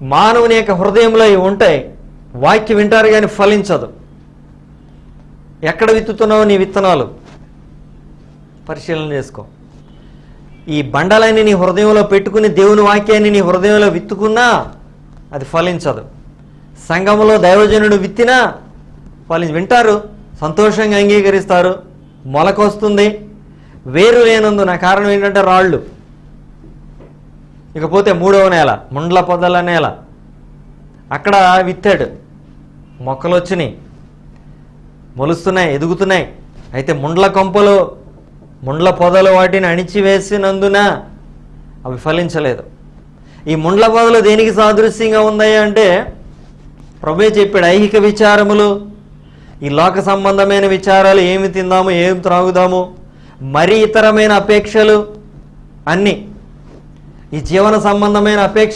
మానవుని యొక్క హృదయంలో ఇవి ఉంటాయి. వాక్యం వింటారు కానీ ఫలించదు. ఎక్కడ విత్తుతున్నావు నీ విత్తనాలు? పరిశీలన చేసుకో. ఈ బండలని నీ హృదయంలో పెట్టుకుని దేవుని వాక్యాన్ని నీ హృదయంలో విత్తుకున్నా అది ఫలించదు. సంఘములో దైవజనుడు విత్తినా ఫలించి వింటారు సంతోషంగా అంగీకరిస్తారు మొలకొస్తుంది. వేరు లేనందున కారణం ఏంటంటే రాళ్ళు. ఇకపోతే మూడవ నేల ముండ్ల పొదల నేల. అక్కడ విత్తాడు. మొక్కలు వచ్చినాయి మొలుస్తున్నాయి ఎదుగుతున్నాయి. అయితే ముండ్ల కొంపలు ముండ్ల పొదలు వాటిని అణిచివేసినందున అవి ఫలించలేదు. ఈ ముండ్ల పొదలు దేనికి సాదృశ్యంగా ఉన్నాయి అంటే ప్రభే చెప్పాడు ఐహిక విచారములు. ఈ లోక సంబంధమైన విచారాలు ఏమి తిందాము ఏమి త్రాగుదాము మరి ఇతరమైన అపేక్షలు అన్నీ. ఈ జీవన సంబంధమైన అపేక్ష